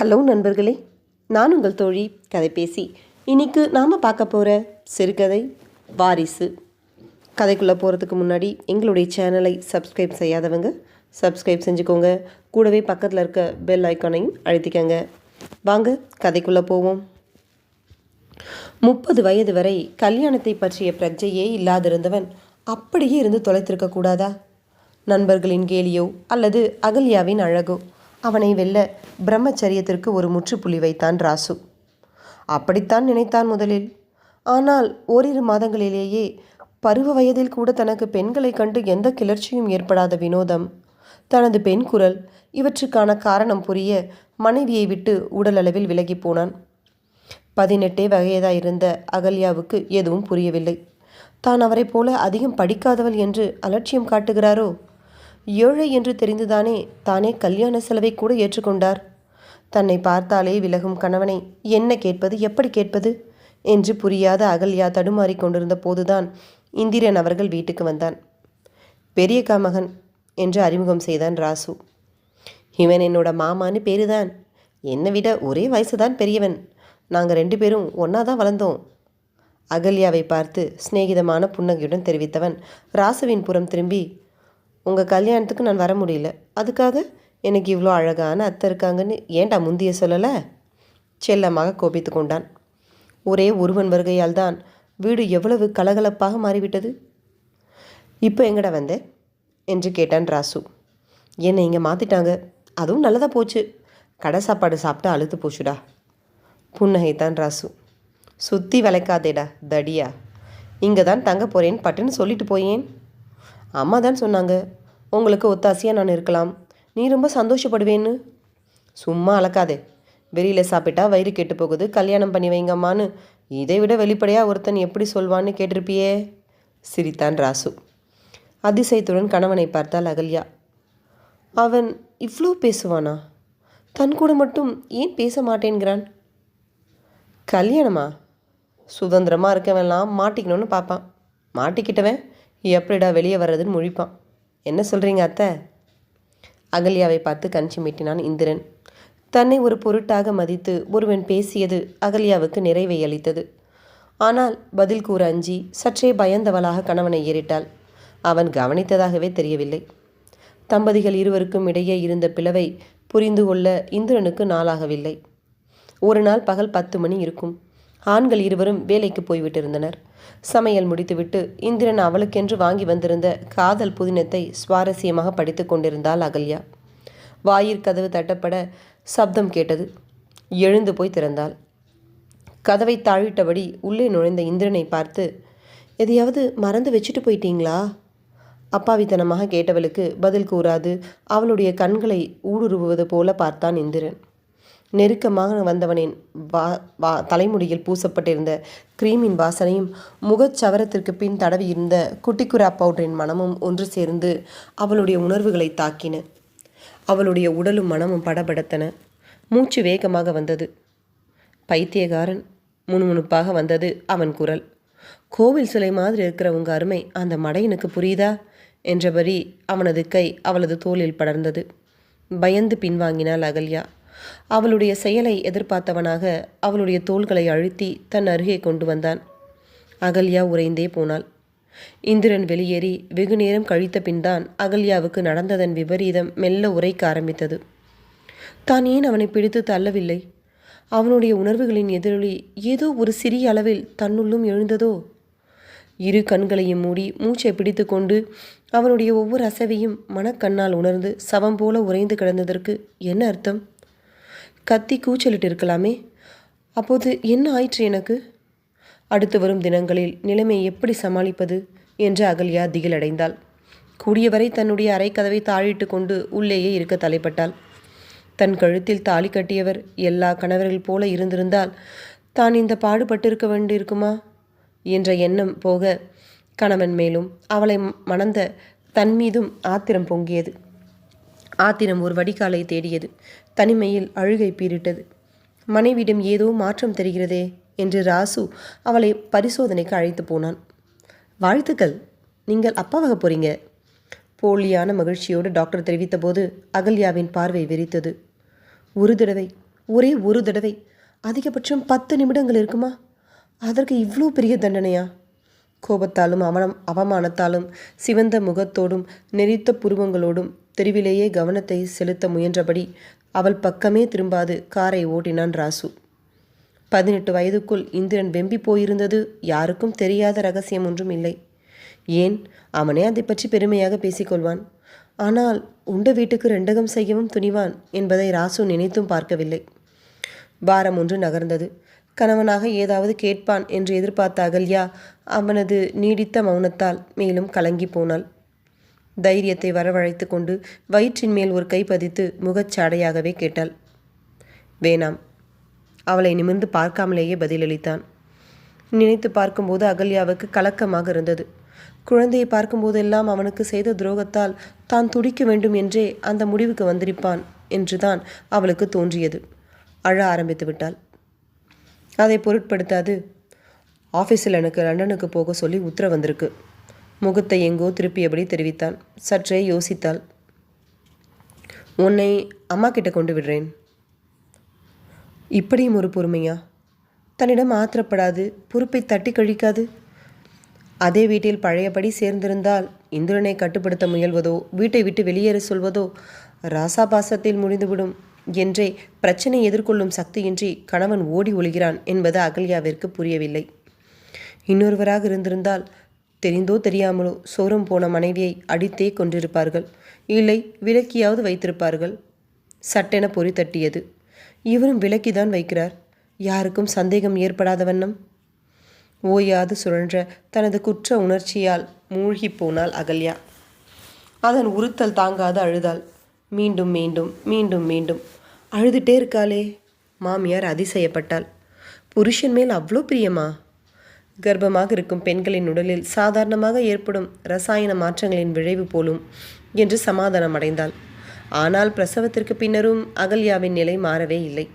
Hello நண்பர்களே நான் உங்கள் தோழி கதைபேசி இன்னைக்கு நாம் பார்க்க போகிற சிறுகதை வாரிசு. கதைக்குள்ளே போகிறதுக்கு முன்னாடி எங்களுடைய சேனலை சப்ஸ்கிரைப் செய்யாதவங்க சப்ஸ்கிரைப் செஞ்சுக்கோங்க. கூடவே பக்கத்தில் இருக்க பெல் ஐக்கானையும் அழுத்திக்கங்க. வாங்க கதைக்குள்ளே போவோம். முப்பது வயது வரை கல்யாணத்தை பற்றிய பிரஜையே இல்லாதிருந்தவன் அப்படியே இருந்து தொலைத்திருக்க கூடாதா நண்பர்களின் கேலியோ அல்லது அகல்யாவின் அழகோ? அவனை வெல்ல பிரம்மச்சரியத்திற்கு ஒரு முற்றுப்புள்ளி வைத்தான் ராசு. அப்படித்தான் நினைத்தான் முதலில். ஆனால் ஓரிரு மாதங்களிலேயே பருவ வயதில் கூட தனக்கு பெண்களை கண்டு எந்த கிளர்ச்சியும் ஏற்படாத வினோதம். தனது பெண் குரல் இவற்றுக்கான காரணம் புரிய மனைவியை விட்டு உடலளவில் விலகி போனான். பதினெட்டே இருந்த அகல்யாவுக்கு எதுவும் புரியவில்லை. தான் அவரைப் போல அதிகம் படிக்காதவள் என்று அலட்சியம் காட்டுகிறாரோ? ஏழை என்று தெரிந்துதானே தானே கல்யாண செலவை கூட ஏற்றுக்கொண்டார்? தன்னை பார்த்தாலே விலகும் கணவனை என்ன கேட்பது எப்படி கேட்பது? என்று புரியாத அகல்யா தடுமாறி கொண்டிருந்த போதுதான் இந்திரன் அவர்கள் வீட்டுக்கு வந்தான். பெரியக்கா மகன் என்று அறிமுகம் செய்தான் ராசு. இவன் என்னோட மாமான்னு பேருதான். என்னை விட ஒரே வயசுதான் பெரியவன். நாங்கள் ரெண்டு பேரும் ஒன்றா தான் வளர்ந்தோம். அகல்யாவை பார்த்து சிநேகிதமான புன்னகையுடன் தெரிவித்தவன் ராசுவின் புறம் திரும்பி உங்கள் கல்யாணத்துக்கு நான் வர முடியல. அதுக்காக எனக்கு இவ்வளோ அழகான அத்தை இருக்காங்கன்னு ஏன்டா முந்திய சொல்லலை? செல்லமாக கோபித்து கொண்டான். ஒரே ஒருவன் வருகையால் தான் வீடு எவ்வளவு கலகலப்பாக மாறிவிட்டது? இப்போ எங்கடா வந்த? என்று கேட்டான் ராசு. என்னை இங்கே மாற்றிட்டாங்க அதுவும் நல்லதாக போச்சு. கடை சாப்பாடு சாப்பிட்டு அழுத்து போச்சுடா. புன்னகைத்தான் ராசு. சுற்றி விளைக்காதேடா தடியா. இங்கே தான் தங்க போகிறேன் பட்டுன்னு சொல்லிட்டு போயேன். அம்மா தான் சொன்னாங்க. உங்களுக்கு ஒத்தாசையாக நான் இருக்கலாம். நீ ரொம்ப சந்தோஷப்படுவேன்னு. சும்மா அளக்காதே வெளியில் சாப்பிட்டா வயிறு கெட்டு போகுது கல்யாணம் பண்ணி வைங்கம்மான்னு. இதை விட வெளிப்படையாக ஒருத்தன் எப்படி சொல்வான்னு கேட்டிருப்பியே? சிரித்தான் ராசு. அதிசயத்துடன் கணவனை பார்த்தால் அகல்யா. அவன் இவ்வளோ பேசுவானா? தன் கூட மட்டும் ஏன் பேச மாட்டேன்கிறான்? கல்யாணமா? சுதந்திரமாக இருக்கவன்லாம் மாட்டிக்கணும்னு பார்ப்பான் மாட்டிக்கிட்டவன் எப்படிடா வெளியே வர்றதுன்னு முழிப்பான். என்ன சொல்கிறீங்க அத்தை? அகல்யாவை பார்த்து கண் சிமிட்டினான் இந்திரன். தன்னை ஒரு பொருட்டாக மதித்து ஒருவன் பேசியது அகல்யாவுக்கு நிறைவை அளித்தது. ஆனால் பதில் கூற அஞ்சி சற்றே பயந்தவளாக கணவனை ஏறிட்டாள். அவன் கவனித்ததாகவே தெரியவில்லை. தம்பதிகள் இருவருக்கும் இடையே இருந்த பிளவை புரிந்து கொள்ள இந்திரனுக்கு நாளாகவில்லை. ஒரு நாள் பகல் பத்து மணி இருக்கும். ஆண்கள் இருவரும் வேலைக்கு போய்விட்டிருந்தனர். சமையல் முடித்துவிட்டு இந்திரன் அவளுக்கென்று வாங்கி வந்திருந்த காதல் புதினத்தை சுவாரஸ்யமாக படித்து கொண்டிருந்தாள் அகல்யா. வாயிற்கதவு தட்டப்பட சப்தம் கேட்டது. எழுந்து போய் திறந்தாள். கதவை தாழிட்டபடி உள்ளே நுழைந்த இந்திரனை பார்த்து எதையாவது மறந்து வச்சுட்டு போயிட்டீங்களா? அப்பாவித்தனமாக கேட்டவளுக்கு பதில் கூறாது. அவளுடைய கண்களை ஊடுருவுவது போல பார்த்தான் இந்திரன். நெருக்கமாக வந்தவனின் வா வா தலைமுடியில் பூசப்பட்டிருந்த கிரீமின் வாசனையும் முகச்சவரத்திற்கு பின் தடவியிருந்த குட்டிக்குரா பவுடரின் மனமும் ஒன்று சேர்ந்து அவளுடைய உணர்வுகளை தாக்கின. அவளுடைய உடலும் மனமும் படபடத்தன. மூச்சு வேகமாக வந்தது. பைத்தியகாரன் முணுமுணுப்பாக வந்தது அவன் குரல். கோவில் சிலை மாதிரி இருக்கிற உங்க அருமை அந்த மடையனுக்கு புரியுதா? என்றபடி அவனது கை அவளது தோளில் படர்ந்தது. பயந்து பின்வாங்கினாள் அகல்யா. அவளுடைய செயலை எதிர்பார்த்தவனாக அவளுடைய தோள்களை அழுத்தி தன் அருகே கொண்டு வந்தான். அகல்யா உறைந்தே போனாள். இந்திரன் வெளியேறி வெகு நேரம் கழித்த பின்தான் அகல்யாவுக்கு நடந்ததன் விபரீதம் மெல்ல உரைக்க ஆரம்பித்தது. தான் ஏன் அவனை பிடித்து தள்ளவில்லை? அவனுடைய உணர்வுகளின் எதிரொலி ஏதோ ஒரு சிறிய அளவில் தன்னுள்ளும் எழுந்ததோ? இரு கண்களையும் மூடி மூச்சை பிடித்து கொண்டு அவனுடைய ஒவ்வொரு அசைவையும் மனக்கண்ணால் உணர்ந்து சவம் போல உறைந்து கிடந்ததற்கு என்ன அர்த்தம்? கத்தி கூச்சலிட்டு இருக்கலாமே. அப்போது என்ன ஆயிற்று எனக்கு? அடுத்து வரும் தினங்களில் நிலைமையை எப்படி சமாளிப்பது? என்று அகல்யா திகிலடைந்தாள். கூடியவரை தன்னுடைய அரைக்கதவை தாழிட்டு கொண்டு உள்ளேயே இருக்க தலைப்பட்டாள். தன் கழுத்தில் தாலி கட்டியவர் எல்லா கணவர்கள் போல இருந்திருந்தால் தான் இந்த பாடுபட்டிருக்க வேண்டியிருக்குமா? என்ற எண்ணம் போக கணவன் மேலும் அவளை மணந்த தன் மீதும் ஆத்திரம் பொங்கியது. ஆத்திரம் ஒரு வடிகாலை தேடியது. தனிமையில் அழுகை பீரிட்டது மனைவியிடம் ஏதோ மாற்றம் தெரிகிறதே என்று ராசு அவளை பரிசோதனைக்கு அழைத்து போனான். வாழ்த்துக்கள். நீங்கள் அப்பாவாக போறீங்க? போலியான மகிழ்ச்சியோடு டாக்டர் தெரிவித்தபோது அகல்யாவின் பார்வை வெறித்தது. ஒரு தடவை. ஒரே ஒரு தடவை. அதிகபட்சம் பத்து நிமிடங்கள் இருக்குமா? அதற்கு இவ்வளோ பெரிய தண்டனையா? கோபத்தாலும் அவனம் அவமானத்தாலும் சிவந்த முகத்தோடும் நெறித்த புருவங்களோடும் தெருவிலேயே கவனத்தை செலுத்த முயன்றபடி அவள் பக்கமே திரும்பாது காரை ஓட்டினான் ராசு. பதினெட்டு வயதுக்குள் இந்திரன் வெம்பி போயிருந்தது யாருக்கும் தெரியாத ரகசியம் ஒன்றும் இல்லை. ஏன்? அவனே அதை பற்றி பெருமையாக பேசிக்கொள்வான். ஆனால் உண்ட வீட்டுக்கு ரெண்டகம் செய்யவும் துணிவான் என்பதை ராசு நினைத்தும் பார்க்கவில்லை. வாரம் ஒன்று நகர்ந்தது. கணவனாக ஏதாவது கேட்பான் என்று எதிர்பார்த்த அகல்யா அவனது நீடித்த மௌனத்தால் மேலும் கலங்கி போனாள். தைரியத்தை வரவழைத்து கொண்டு வயிற்றின் மேல் ஒரு கை பதித்து முகச்சாடையாகவே கேட்டாள். வேணாம். அவளை நிமிர்ந்து பார்க்காமலேயே பதிலளித்தான். நினைத்து பார்க்கும்போது அகல்யாவுக்கு கலக்கமாக இருந்தது. குழந்தையை பார்க்கும்போதெல்லாம் அவனுக்கு செய்த துரோகத்தால் தான் துடிக்க வேண்டும் என்றே அந்த முடிவுக்கு வந்திருப்பான் என்றுதான் அவளுக்கு தோன்றியது. அழ ஆரம்பித்து விட்டாள். அதை பொருட்படுத்தாது. ஆஃபீஸில் எனக்கு லண்டனுக்கு போக சொல்லி உத்தரவு வந்திருக்கு. முகத்தை எங்கோ திருப்பியபடி தெரிவித்தான் சற்றே யோசித்தாள். உன்னை அம்மா கிட்ட கொண்டு விடுறேன். இப்படியும் ஒரு பொறுமையா? தன்னிடம் ஆத்திரப்படாது பொறுப்பை தட்டி கழிக்காது. அதே வீட்டில் பழையபடி சேர்ந்திருந்தால் இந்திரனை கட்டுப்படுத்த முயல்வதோ வீட்டை விட்டு வெளியேற சொல்வதோ ராசாபாசத்தில் முடிந்துவிடும் என்றே பிரச்சனை எதிர்கொள்ளும் சக்தியின்றி கணவன் ஓடி ஒழுகிறான் என்பது அகல்யாவிற்கு புரியவில்லை. இன்னொருவராக இருந்திருந்தால் தெரிந்தோ தெரியாமலோ சோரம் போன மனைவியை அடித்தே கொண்டிருப்பார்கள் இல்லை விலக்கியாவது வைத்திருப்பார்கள். சட்டென பொறி தட்டியது. இவரும் விலக்கிதான் வைக்கிறார். யாருக்கும் சந்தேகம் ஏற்படாத வண்ணம். ஓயாது சுழன்ற தனது குற்ற உணர்ச்சியால் மூழ்கிப் போனாள் அகல்யா. அதன் உறுத்தல் தாங்காது அழுதாள். மீண்டும் மீண்டும் மீண்டும் மீண்டும். அழுதுட்டே இருக்காளே. மாமியார் அதிசயப்பட்டாள். புருஷன் மேல் அவ்வளோ பிரியமா? கர்ப்பமாக இருக்கும் பெண்களின் உடலில் சாதாரணமாக ஏற்படும் ரசாயன மாற்றங்களின் விளைவு போலும் என்று சமாதானம் அடைந்தாள். ஆனால் பிரசவத்திற்கு பின்னரும் அகல்யாவின் நிலை மாறவே இல்லை.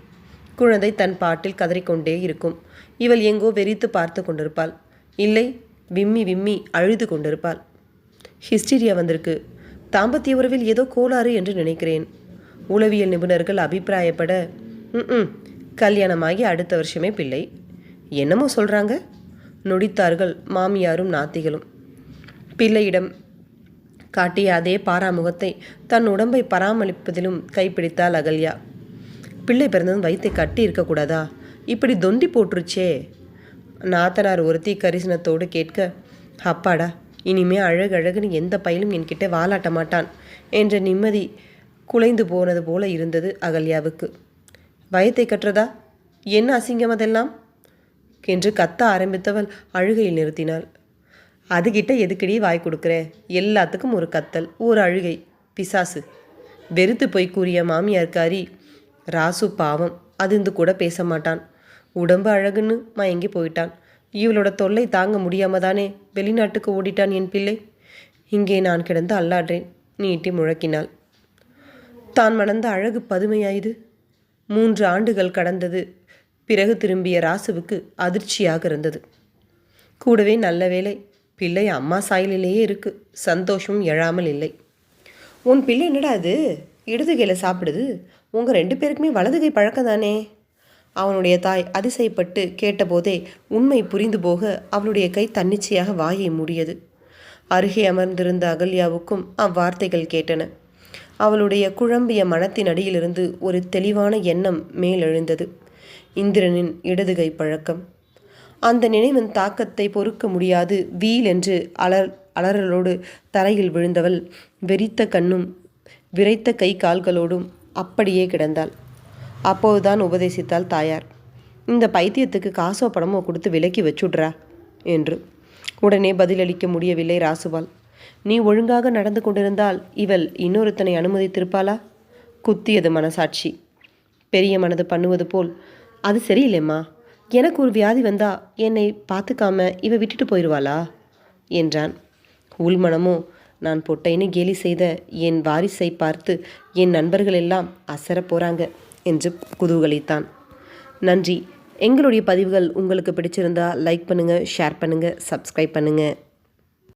குழந்தை தன் பாட்டில் கதறிக்கொண்டே இருக்கும். இவள் எங்கோ வெறித்து பார்த்து கொண்டிருப்பாள். இல்லை விம்மி விம்மி அழுது கொண்டிருப்பாள். ஹிஸ்டீரியா வந்திருக்கு. தாம்பத்திய உறவில் ஏதோ கோளாறு என்று நினைக்கிறேன். உளவியல் நிபுணர்கள் அபிப்பிராயப்பட ம் கல்யாணமாகி அடுத்த வருஷமே பிள்ளை. என்னமோ சொல்கிறாங்க நொடித்தார்கள். மாமியாரும் நாத்திகளும். பிள்ளையிடம் காட்டிய அதே பாராமுகத்தை தன் உடம்பை பராமரிப்பதிலும் கைப்பிடித்தாள் அகல்யா. பிள்ளை பிறந்ததும் வயிற்றை கட்டி இருக்கக்கூடாதா? இப்படி தொண்டி போட்டுருச்சே. நாத்தனார் ஒருத்தி கரிசனத்தோடு கேட்க அப்பாடா இனிமே அழகழகுன்னு எந்த பயிலும் என்கிட்ட வாலாட்ட மாட்டான் என்ற நிம்மதி குலைந்து போனது போல இருந்தது அகல்யாவுக்கு. வயத்தை கட்டுறதா? என்ன அசிங்கம் அதெல்லாம்? என்று கத்த ஆரம்பித்தவள் அழுகையில் நிறுத்தினாள். அதுகிட்ட எதுக்கடி வாய் கொடுக்குற? எல்லாத்துக்கும் ஒரு கத்தல் ஒரு அழுகை. பிசாசு. வெறுத்து போய் கூறிய மாமியார்காரி ராசு பாவம் அதிர்ந்து கூட பேச மாட்டான். உடம்பு அழகுன்னு மயங்கி போயிட்டான். இவளோட தொல்லை தாங்க முடியாம தானே வெளிநாட்டுக்கு ஓடிட்டான் என் பிள்ளை? இங்கே நான் கிடந்து அல்லாடுறேன். நீட்டி முழக்கினாள். தான் மணந்த அழகு பதுமையாயுது. மூன்று ஆண்டுகள் கடந்தது. பிறகு திரும்பிய ராசுவுக்கு அதிர்ச்சியாக இருந்தது. கூடவே நல்ல வேலை பிள்ளை அம்மா சாயலிலேயே இருக்கு. சந்தோஷமும் எழாமல் இல்லை. உன் பிள்ளை என்னடா அது இடது கையில் சாப்பிடுது. உங்கள் ரெண்டு பேருக்குமே வலது கை பழக்கம் தானே? அவனுடைய தாய் அதிசயப்பட்டு கேட்டபோதே உண்மை புரிந்து போக அவளுடைய கை தன்னிச்சையாக வாயை மூடியது. அருகே அமர்ந்திருந்த அகல்யாவுக்கும் அவ்வார்த்தைகள் கேட்டன. அவளுடைய குழம்பிய மனத்தின் அடியிலிருந்து ஒரு தெளிவான எண்ணம் மேலெழுந்தது. இந்திரனின் இடதுகை பழக்கம். அந்த நினைவின் தாக்கத்தை பொறுக்க முடியாது வீல் என்று அலர் அலறலோடு தரையில் விழுந்தவள் வெறித்த கண்ணும் விரைத்த கை கால்களோடும் அப்படியே கிடந்தாள். அப்போதுதான் உபதேசித்தாள் தாயார் இந்த பைத்தியத்துக்கு காசோ பணமோ கொடுத்து விலக்கி வச்சுடுறா என்று. உடனே பதிலளிக்க முடியவில்லை ராசுவால் நீ ஒழுங்காக நடந்து கொண்டிருந்தால் இவள் இன்னொருத்தனை அனுமதித்திருப்பாளா? குத்தியது மனசாட்சி. பெரிய மனது பண்ணுவது போல் அது சரியில்லைம்மா. எனக்கு ஒரு வியாதி வந்தா என்னை பார்த்துக்காம இவ விட்டுட்டு போயிடுவாளா என்றான். உள்மனமோ நான் பொட்டைன்னு கேலி செய்த என் வாரிசை பார்த்து என் நண்பர்கள் எல்லாம் அசர போகிறாங்க என்று குதூகலித்தான். நன்றி. எங்களுடைய பதிவுகள் உங்களுக்கு பிடிச்சிருந்தா லைக் பண்ணுங்கள் ஷேர் பண்ணுங்கள் சப்ஸ்கிரைப் பண்ணுங்கள்